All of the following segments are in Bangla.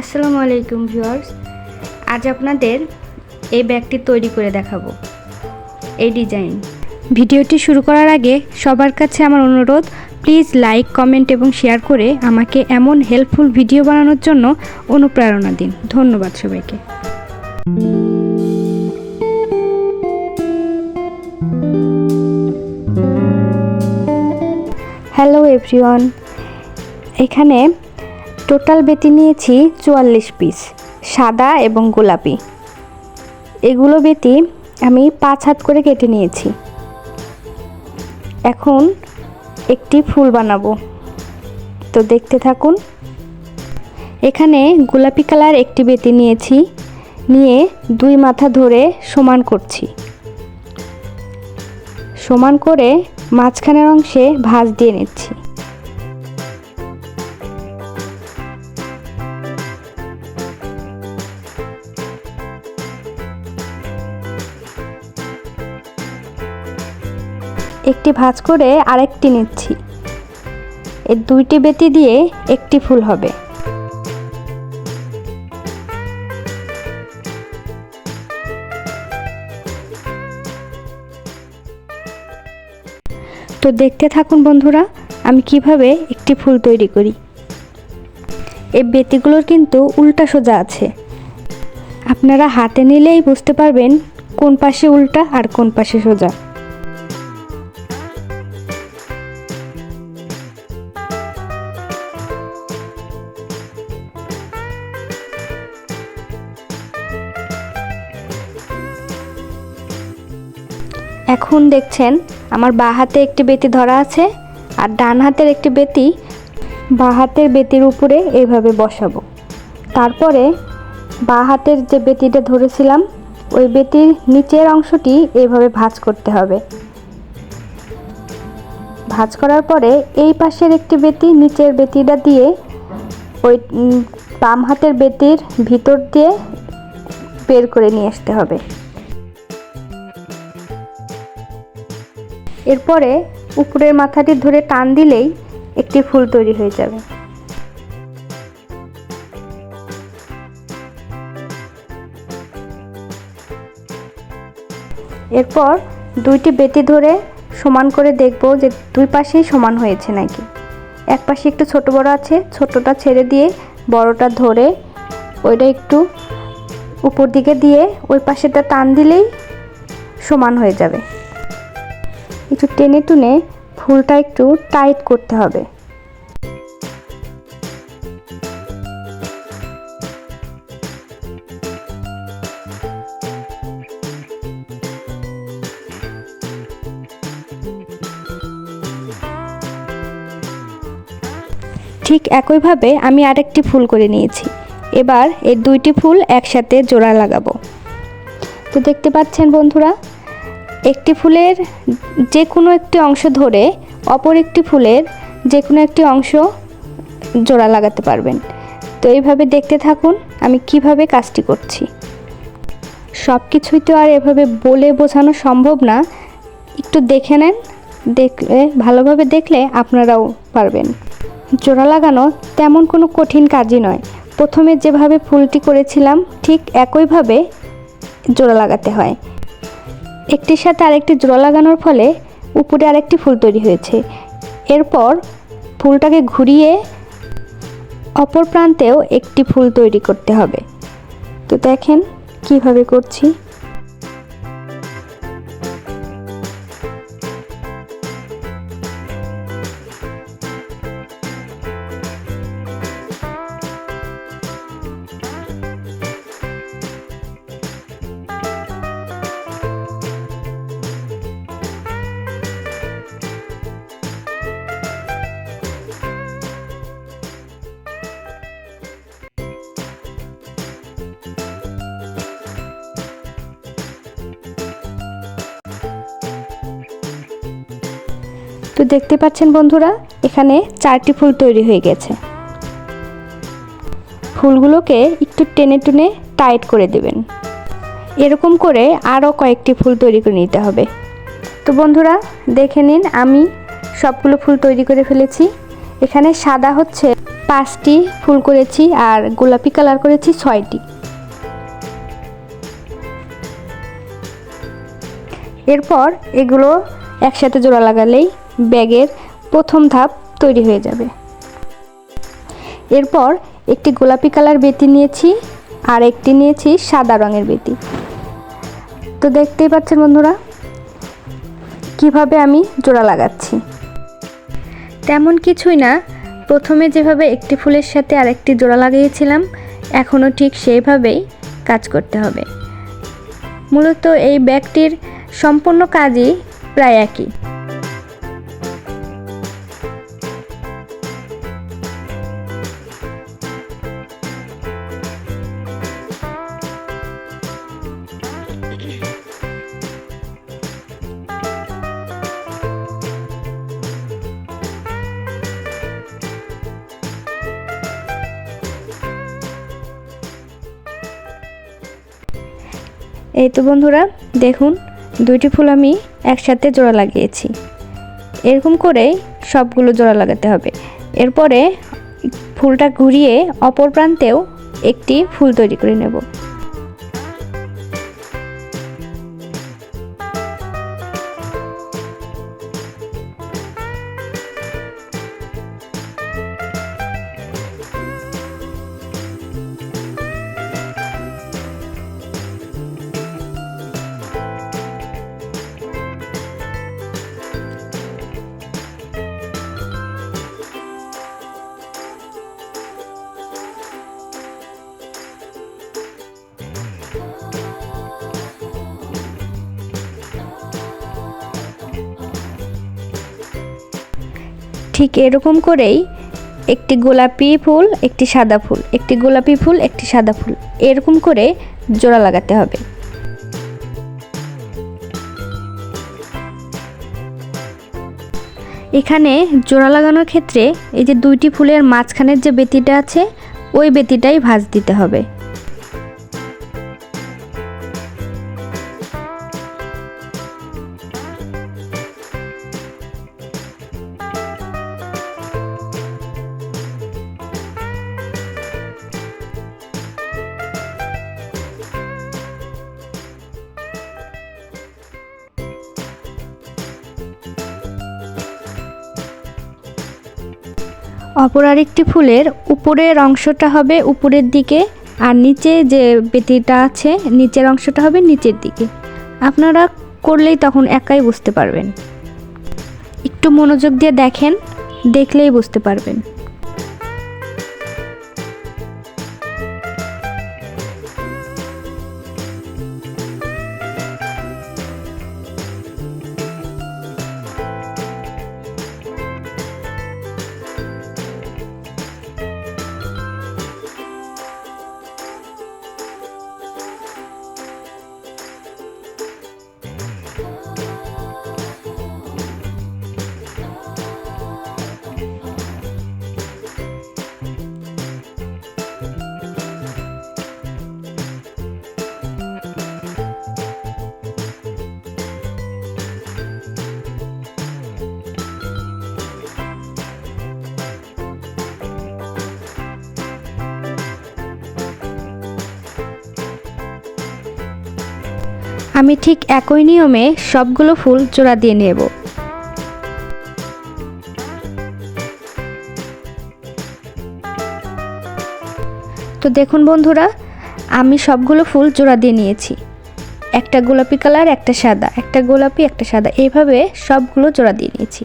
আসসালামু আলাইকুম ভিউয়ার্স। আজ আপনাদের এই ব্যাগটি তৈরি করে দেখাবো। এই ডিজাইন। ভিডিওটি শুরু করার আগে সবার কাছে আমার অনুরোধ, প্লিজ লাইক, কমেন্ট এবং শেয়ার করে আমাকে এমন হেল্পফুল ভিডিও বানানোর জন্য অনুপ্রেরণা দিন। ধন্যবাদ সবাইকে। Hello everyone. এখানে টোটাল বেতি নিয়েছি চুয়াল্লিশ পিস, সাদা এবং গোলাপি। এগুলো বেতি আমি পাঁচ হাত করে কেটে নিয়েছি। এখন একটি ফুল বানাবো। তো দেখতে থাকুন। এখানে গোলাপি কালার একটি বেতি নিয়েছি, নিয়ে দুই মাথা ধরে সমান করছি। সমান করে মাঝখানের অংশে ভাঁজ দিয়ে নিচ্ছি। একটি ভাঁজ করে আরেকটি নিচ্ছি। এই দুইটি বেতি দিয়ে একটি ফুল হবে। তো দেখতে থাকুন বন্ধুরা, আমি কীভাবে একটি ফুল তৈরি করি। এই বেতিগুলোর কিন্তু উল্টা সোজা আছে। আপনারা হাতে নিলেই বুঝতে পারবেন কোন পাশে উল্টা আর কোন পাশে সোজা। এখন দেখছেন, আমার বাঁ হাতে একটি বেতি ধরা আছে আর ডান হাতের একটি বেতি বাঁ হাতের বেতির উপরে এইভাবে বসাবো। তারপরে বাঁ হাতের যে বেতিটা ধরেছিলাম, ওই বেতির নিচের অংশটি এইভাবে ভাঁজ করতে হবে। ভাঁজ করার পরে এই পাশের একটি বেতি নিচের বেতিটা দিয়ে ওই বাম হাতের বেতির ভিতর দিয়ে বের করে নিয়ে আসতে হবে। এরপরে উপরের মাথাটি ধরে টান দিলেই একটি ফুল তৈরি হয়ে যাবে। এরপর দুইটি বেটি ধরে সমান করে দেখব যে দুই পাশেই সমান হয়েছে নাকি। এক পাশে একটু ছোট বড় আছে, ছোটটা ছেড়ে দিয়ে বড়টা ধরে ওইটা একটু উপর দিকে দিয়ে ওই পাশেটা টান দিলেই সমান হয়ে যাবে। একটু টেনে টুনে ফুলটা একটু টাইট করতে হবে। ঠিক একইভাবে আমি আরেকটি ফুল করে নিয়েছি। এবার এই দুইটি ফুল একসাথে জোড়া লাগাবো। তো দেখতে পাচ্ছেন বন্ধুরা একটি ফুলের যে কোনো একটি অংশ ধরে অপর একটি ফুলের যে কোনো একটি অংশ জোড়া লাগাতে পারবেন। তো এইভাবে দেখতে থাকুন আমি কীভাবে কাজটি করছি। সব কিছুই তো আর এভাবে বলে বোঝানো সম্ভব না। একটু দেখে নেন, দেখলে, ভালোভাবে দেখলে আপনারাও পারবেন। জোড়া লাগানো তেমন কোনো কঠিন কাজই নয়। প্রথমে যেভাবে ফুলটি করেছিলাম ঠিক একইভাবে জোড়া লাগাতে হয়। একটির সাথে আরেকটি জোড়া লাগানোর ফলে উপরে আরেকটি ফুল তৈরি হয়েছে। এরপর ফুলটাকে ঘুরিয়ে অপর প্রান্তেও একটি ফুল তৈরি করতে হবে। তো দেখেন কীভাবে করছি। তো দেখতে পাচ্ছেন বন্ধুরা, এখানে চারটি ফুল তৈরি হয়ে গেছে। ফুলগুলোকে একটু টেনে টুনে টাইট করে দেবেন। এরকম করে আরও কয়েকটি ফুল তৈরি করে নিতে হবে। তো বন্ধুরা, দেখে নিন, আমি সবগুলো ফুল তৈরি করে ফেলেছি। এখানে সাদা হচ্ছে পাঁচটি ফুল করেছি আর গোলাপি কালার করেছি ছয়টি। এরপর এগুলো একসাথে জোড়া লাগালেই ব্যাগের প্রথম ধাপ তৈরি হয়ে যাবে। এরপর একটি গোলাপি কালার বেতি নিয়েছি, আর একটি নিয়েছি সাদা রঙের বেতি। তো দেখতেই পাচ্ছেন বন্ধুরা, কীভাবে আমি জোড়া লাগাচ্ছি। তেমন কিছুই না, প্রথমে যেভাবে একটি ফুলের সাথে আরেকটি জোড়া লাগিয়েছিলাম, এখনও ঠিক সেইভাবেই কাজ করতে হবে। মূলত এই ব্যাগটির সম্পূর্ণ কাজই প্রায় একই। এই তো বন্ধুরা, দেখুন, দুইটি ফুল আমি একসাথে জোড়া লাগিয়েছি। এরকম করে সবগুলো জোড়া লাগাতে হবে। এরপরে ফুলটা ঘুরিয়ে অপর প্রান্তেও একটি ফুল তৈরি করে নেব। ঠিক এরকম করেই একটি গোলাপি ফুল, একটি সাদা ফুল, একটি গোলাপি ফুল, একটি সাদা ফুল, এরকম করে জোড়া লাগাতে হবে। এখানে জোড়া লাগানোর ক্ষেত্রে এই যে দুইটি ফুলের মাঝখানের যে বেতিটা আছে, ওই বেতিটাই ভাঁজ দিতে হবে। অপর আরেকটি ফুলের উপরের অংশটা হবে উপরের দিকে আর নিচে যে বেতিটা আছে, নিচের অংশটা হবে নিচের দিকে। আপনারা করলেই তখন একাই বুঝতে পারবেন। একটু মনোযোগ দিয়ে দেখেন, দেখলেই বুঝতে পারবেন। আমি ঠিক একই নিয়মে সবগুলো ফুল জোড়া দিয়ে নেব। তো দেখুন বন্ধুরা, আমি সবগুলো ফুল জোড়া দিয়ে নিয়েছি। একটা গোলাপি কালার, একটা সাদা। একটা গোলাপি, একটা সাদা। এইভাবে সবগুলো জোড়া দিয়ে নিয়েছি।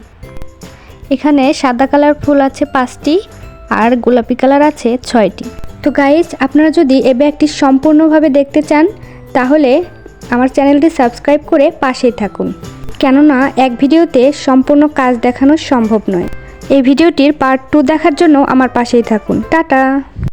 এখানে সাদা কালার ফুল আছে পাঁচটি আর গোলাপি কালার আছে ছয়টি। তো গাইজ আপনারা যদি এ ব্যাগটি সম্পূর্ণভাবে দেখতে চান, তাহলে আমার চ্যানেলটি সাবস্ক্রাইব করে পাশেই থাকুন। কেননা, এক ভিডিওতে সম্পূর্ণ কাজ দেখানো সম্ভব নয়। এই ভিডিওটির পার্ট টু দেখার জন্য আমার পাশেই থাকুন। টাটা!